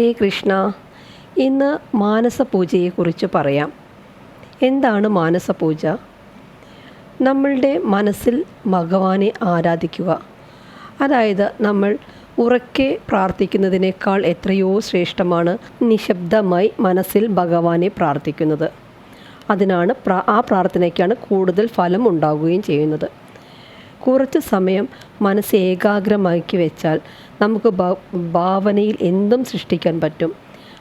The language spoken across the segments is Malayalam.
ഹരേ കൃഷ്ണ. ഇന്ന് മാനസപൂജയെക്കുറിച്ച് പറയാം. എന്താണ് മാനസപൂജ? നമ്മളുടെ മനസ്സിൽ ഭഗവാനെ ആരാധിക്കുക. അതായത് നമ്മൾ ഉറക്കെ പ്രാർത്ഥിക്കുന്നതിനേക്കാൾ എത്രയോ ശ്രേഷ്ഠമാണ് നിശബ്ദമായി മനസ്സിൽ ഭഗവാനെ പ്രാർത്ഥിക്കുന്നത്. അതിനാണ് ആ പ്രാർത്ഥനയ്ക്കാണ് കൂടുതൽ ഫലം ഉണ്ടാവുകയും ചെയ്യുന്നത്. കുറച്ച് സമയം മനസ്സ് ഏകാഗ്രമാക്കി വെച്ചാൽ നമുക്ക് ഭാവനയിൽ എന്തും സൃഷ്ടിക്കാൻ പറ്റും.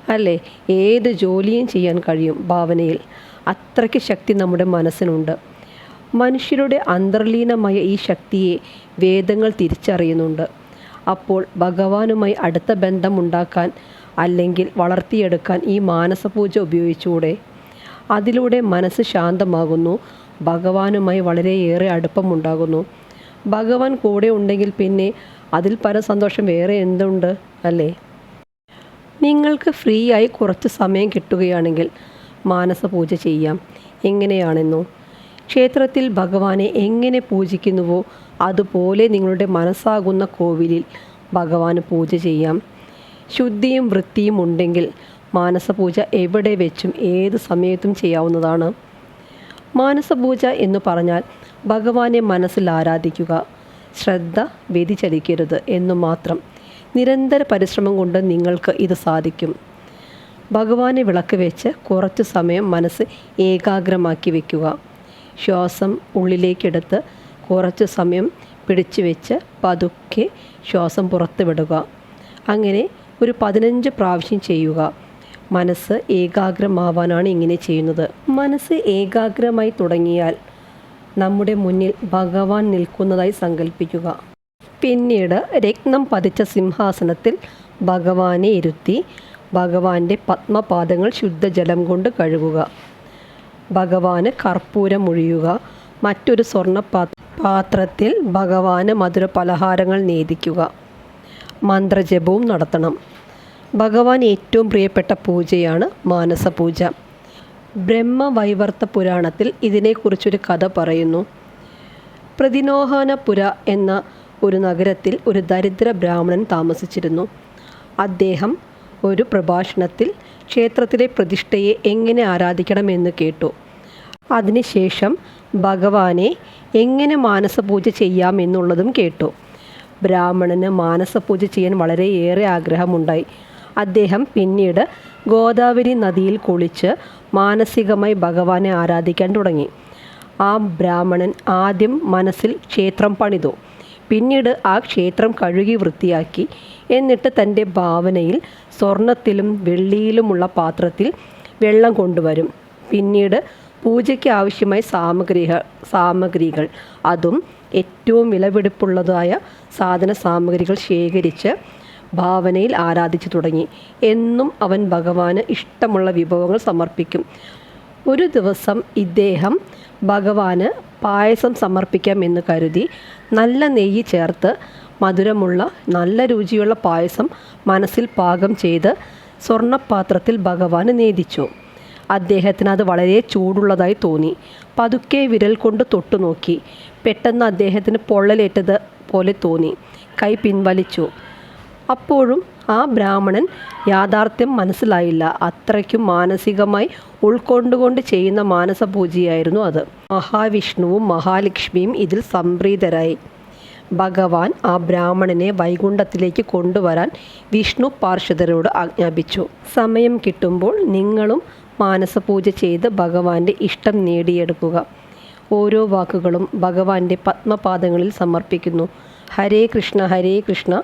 അല്ലേ? ഏത് ജോലിയും ചെയ്യാൻ കഴിയും ഭാവനയിൽ. അത്രയ്ക്ക് ശക്തി നമ്മുടെ മനസ്സിനുണ്ട്. മനുഷ്യരുടെ അന്തർലീനമായ ഈ ശക്തിയെ വേദങ്ങൾ തിരിച്ചറിയുന്നുണ്ട്. അപ്പോൾ ഭഗവാനുമായി അടുത്ത ബന്ധമുണ്ടാക്കാൻ അല്ലെങ്കിൽ വളർത്തിയെടുക്കാൻ ഈ മാനസപൂജ ഉപയോഗിച്ചുകൂടെ? അതിലൂടെ മനസ്സ് ശാന്തമാകുന്നു. ഭഗവാനുമായി വളരെയേറെ അടുപ്പമുണ്ടാകുന്നു. ഭഗവാൻ കൂടെ ഉണ്ടെങ്കിൽ പിന്നെ അതിൽ പല സന്തോഷം വേറെ എന്തുണ്ട് അല്ലേ? നിങ്ങൾക്ക് ഫ്രീ ആയി കുറച്ച് സമയം കിട്ടുകയാണെങ്കിൽ മാനസ പൂജ ചെയ്യാം. എങ്ങനെയാണെന്നോ? ക്ഷേത്രത്തിൽ ഭഗവാനെ എങ്ങനെ പൂജിക്കുന്നുവോ അതുപോലെ നിങ്ങളുടെ മനസ്സാകുന്ന കോവിലിൽ ഭഗവാന് പൂജ ചെയ്യാം. ശുദ്ധിയും വൃത്തിയും ഉണ്ടെങ്കിൽ മാനസപൂജ എവിടെ വെച്ചും ഏത് സമയത്തും ചെയ്യാവുന്നതാണ്. മാനസപൂജ എന്ന് പറഞ്ഞാൽ ഭഗവാനെ മനസ്സിൽ ആരാധിക്കുക. ശ്രദ്ധ വ്യതിചലിക്കരുത് എന്നു മാത്രം നിരന്തര പരിശ്രമം കൊണ്ട് നിങ്ങൾക്ക് ഇത് സാധിക്കും. ഭഗവാനെ വിളക്ക് വെച്ച് കുറച്ചു സമയം മനസ്സ് ഏകാഗ്രമാക്കി വയ്ക്കുക ശ്വാസം ഉള്ളിലേക്കെടുത്ത് കുറച്ചു സമയം പിടിച്ചു വെച്ച് പതുക്കെ ശ്വാസം പുറത്ത് വിടുക. അങ്ങനെ ഒരു പതിനഞ്ച് പ്രാവശ്യം ചെയ്യുക. മനസ്സ് ഏകാഗ്രമാവാനാണ് ഇങ്ങനെ ചെയ്യുന്നത്. മനസ്സ് ഏകാഗ്രമായി തുടങ്ങിയാൽ നമ്മുടെ മുന്നിൽ ഭഗവാൻ നിൽക്കുന്നതായി സങ്കല്പിക്കുക പിന്നീട് രത്നം പതിച്ച സിംഹാസനത്തിൽ ഭഗവാനെ ഇരുത്തി ഭഗവാന്റെ പത്മപാദങ്ങൾ ശുദ്ധജലം കൊണ്ട് കഴുകുക. ഭഗവാന് കർപ്പൂരം ഒഴിയുക. മറ്റൊരു സ്വർണ പാത്രത്തിൽ ഭഗവാന് മധുര പലഹാരങ്ങൾ നേദിക്കുക. മന്ത്രജപവും നടത്തണം. ഭഗവാൻ ഏറ്റവും പ്രിയപ്പെട്ട പൂജയാണ് മാനസപൂജ. ബ്രഹ്മവൈവർത്ത പുരാണത്തിൽ ഇതിനെക്കുറിച്ചൊരു കഥ പറയുന്നു. പ്രതിനോഹാനപുര എന്ന ഒരു നഗരത്തിൽ ഒരു ദരിദ്ര ബ്രാഹ്മണൻ താമസിച്ചിരുന്നു. അദ്ദേഹം ഒരു പ്രഭാഷണത്തിൽ ക്ഷേത്രത്തിലെ പ്രതിഷ്ഠയെ എങ്ങനെ ആരാധിക്കണമെന്ന് കേട്ടു. അതിനുശേഷം ഭഗവാനെ എങ്ങനെ മാനസപൂജ ചെയ്യാമെന്നുള്ളതും കേട്ടു. ബ്രാഹ്മണന് മാനസപൂജ ചെയ്യാൻ വളരെയേറെ ആഗ്രഹമുണ്ടായി. അദ്ദേഹം പിന്നീട് ഗോദാവരി നദിയിൽ കുളിച്ച് മാനസികമായി ഭഗവാനെ ആരാധിക്കാൻ തുടങ്ങി. ആ ബ്രാഹ്മണൻ ആദ്യം മനസ്സിൽ ക്ഷേത്രം പണിതു. പിന്നീട് ആ ക്ഷേത്രം കഴുകി വൃത്തിയാക്കി. എന്നിട്ട് തന്റെ ഭാവനയിൽ സ്വർണത്തിലും വെള്ളിയിലുമുള്ള പാത്രത്തിൽ വെള്ളം കൊണ്ടുവരും. പിന്നീട് പൂജയ്ക്ക് ആവശ്യമായ സാമഗ്രികൾ സാമഗ്രികൾ അതും ഏറ്റവും വിലപിടിപ്പുള്ളതായ സാധന സാമഗ്രികൾ ശേഖരിച്ച് ഭാവനയിൽ ആരാധിച്ചു തുടങ്ങി. എന്നും അവൻ ഭഗവാന് ഇഷ്ടമുള്ള വിഭവങ്ങൾ സമർപ്പിക്കും. ഒരു ദിവസം ഇദ്ദേഹം ഭഗവാന് പായസം സമർപ്പിക്കാം എന്ന് കരുതി നല്ല നെയ്യ് ചേർത്ത് മധുരമുള്ള നല്ല രുചിയുള്ള പായസം മനസ്സിൽ പാകം ചെയ്ത് സ്വർണപാത്രത്തിൽ ഭഗവാന് നേദിച്ചു. അദ്ദേഹത്തിന് അത് വളരെ ചൂടുള്ളതായി തോന്നി. പതുക്കെ വിരൽ കൊണ്ട് തൊട്ടു നോക്കി. പെട്ടെന്ന് അദ്ദേഹത്തിന് പൊള്ളലേറ്റത് പോലെ തോന്നി. കൈ പിൻവലിച്ചു. അപ്പോഴും ആ ബ്രാഹ്മണൻ യാഥാർത്ഥ്യം മനസ്സിലായില്ല. അത്രയ്ക്കും മാനസികമായി ഉൾക്കൊണ്ടുകൊണ്ട് ചെയ്യുന്ന മാനസപൂജയായിരുന്നു അത്. മഹാവിഷ്ണുവും മഹാലക്ഷ്മിയും ഇതിൽ സംപ്രീതരായി. ഭഗവാൻ ആ ബ്രാഹ്മണനെ വൈകുണ്ഠത്തിലേക്ക് കൊണ്ടുവരാൻ വിഷ്ണു പാർശ്വതരോട് ആജ്ഞാപിച്ചു. സമയം കിട്ടുമ്പോൾ നിങ്ങളും മാനസപൂജ ചെയ്ത് ഭഗവാന്റെ ഇഷ്ടം നേടിയെടുക്കുക. ഓരോ വാക്കുകളും ഭഗവാന്റെ പത്മപാദങ്ങളിൽ സമർപ്പിക്കുന്നു. ഹരേ കൃഷ്ണ ഹരേ കൃഷ്ണ.